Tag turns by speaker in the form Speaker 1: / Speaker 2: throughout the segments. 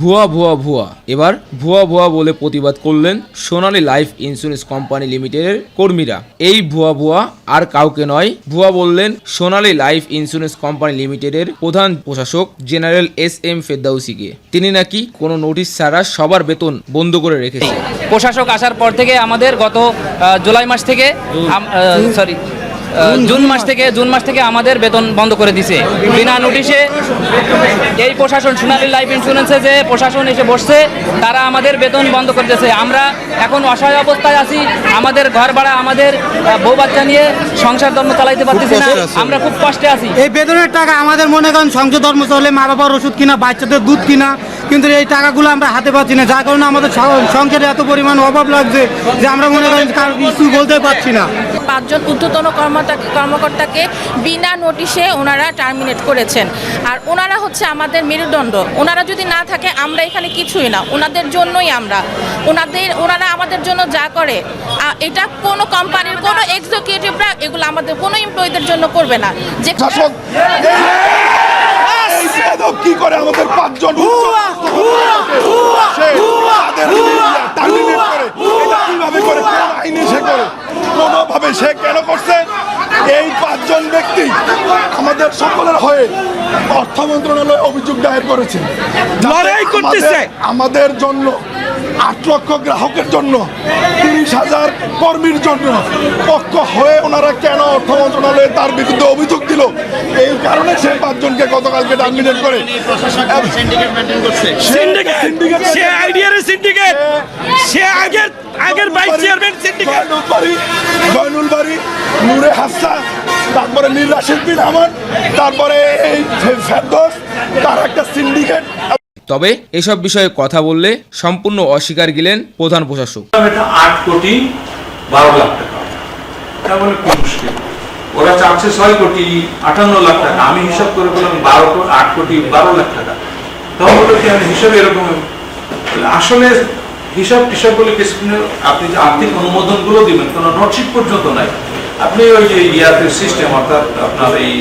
Speaker 1: ভুয়া ভুয়া ভুয়া এবার ভুয়া ভুয়া বলে প্রতিবাদ করলেন সোনালী লাইফ ইন্স্যুরেন্স কোম্পানি লিমিটেডের কর্মীরা এই ভুয়া ভুয়া আর কাউকে নয় ভুয়া বললেন সোনালী লাইফ ইন্স্যুরেন্স কোম্পানি লিমিটেডের প্রধান প্রশাসক জেনারেল এস এম ফেদ্দাউসিকে তিনি নাকি কোনো নোটিশ ছাড়া সবার বেতন বন্ধ করে রেখেছে
Speaker 2: প্রশাসক আসার পর থেকে আমাদের গত জুলাই মাস থেকে সরি জুন মাস থেকে জুন মাস থেকে আমাদের বেতন বন্ধ করে দিছে বিনা নোটিশে এই প্রশাসন সোনালী লাইফ ইন্স্যুরেন্সে যে প্রশাসন এসে বসছে তারা আমাদের বেতন বন্ধ করে দিয়েছে আমরা এখন অসহায় অবস্থায় আছি আমাদের ঘর ভাড়া আমাদের বউ বাচ্চা নিয়ে সংসার ধর্ম চালাইতে পারতেছি না আমরা খুব কষ্টে আছি
Speaker 3: এই বেতনের টাকা আমাদের মনে করেন সংসার ধর্ম চলে মা বাবার ওষুধ কিনা বাচ্চাদের দুধ কিনা কিন্তু এই টাকাগুলো আমরা হাতে পাচ্ছি না যার কারণে আমাদের সংসারে এত পরিমাণ অভাব লাগছে যে আমরা মনে করেন কিছু বলতে পারছি না
Speaker 4: পাঁচজন ঊর্ধ্বতন কর্মকর্তাকে বিনা নোটিশে ওনারা টার্মিনেট করেছেন আর ওনারা হচ্ছে আমাদের মেরুদণ্ড ওনারা যদি না থাকে আমরা এখানে কিছুই না ওনাদের জন্যই আমরা ওনাদের ওনারা আমাদের জন্য যা করে এটা কোনো কোম্পানির কোনো এক্সিকিউটিভরা এগুলো আমাদের কোনো এমপ্লয়ীদের জন্য করবে না
Speaker 1: যে কি করে আমাদের আমাদের সকলের হয়ে অর্থ মন্ত্রণালয় অভিযোগ দায়ের করেছে আমাদের জন্য আট লক্ষ গ্রাহকের জন্য তিরিশ হাজার কর্মীর জন্য পক্ষ হয়ে ওনারা কেন অর্থ মন্ত্রণালয়ে তার বিরুদ্ধে অভিযোগ দিল এই কারণে সেই পাঁচজনকে গতকালকে টার্মিনেট করে আগের আগের ভাইস চেয়ারম্যান সিন্ডিকেট জয়নুল বাড়ি নুরে হাসা তারপরে মির্জা শিল্পী রহমান তারপরে এই ফেরদোস তার একটা সিন্ডিকেট তবে এসব বিষয়ে কথা বললে সম্পূর্ণ অস্বীকার গেলেন প্রধান প্রশাসক
Speaker 5: আট কোটি বারো লাখ টাকা তার ওরা ছয় কোটি আটান্ন লাখ টাকা আমি হিসাব করে বললাম বারো আট কোটি বারো লাখ টাকা তখন কি আমি হিসাবে এরকম আসলে হিসাব টিসাব বলে কিছু আপনি আর্থিক অনুমোদনগুলো দিবেন কোনো নোটশিট পর্যন্ত নাই আপনি ওই যে ইয়াতে সিস্টেম অর্থাৎ আপনার এই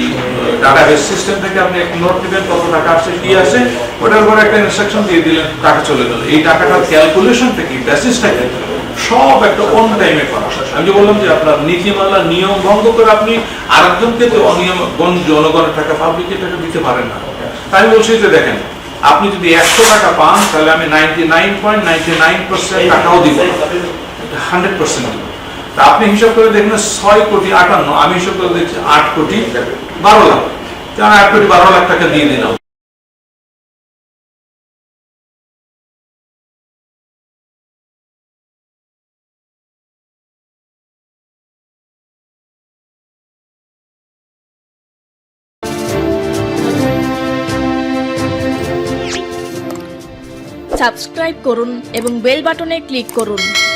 Speaker 5: ডাটাবেস সিস্টেম থেকে আপনি একটা নোট দিবেন কত টাকা আসছে কি আছে ওটার উপর একটা ইনস্ট্রাকশন দিয়ে দিলেন টাকা চলে গেল এই টাকাটার ক্যালকুলেশন থেকে বেসিসটাকে সব একটা অন টাইমে করা আমি যে বললাম যে আপনার নীতিমালা নিয়ম ভঙ্গ করে আপনি আরেকজনকে তো অনিয়ম জনগণের টাকা পাবলিকের টাকা দিতে পারেন না তাই বলছি যে দেখেন আপনি যদি একশো টাকা পান তাহলে আমি ninety nine point ninety nine percent টাকাও দিব হান্ড্রেড পার্সেন্ট দিব আপনি হিসাব করে দেখলেন ছয় কোটি আটান্ন আমি হিসাব করে দেখছি আট কোটি বারো লাখ তার আট কোটি বারো লাখ টাকা দিয়ে দিলাম
Speaker 6: সাবস্ক্রাইব করুন এবং বেল বাটনে ক্লিক করুন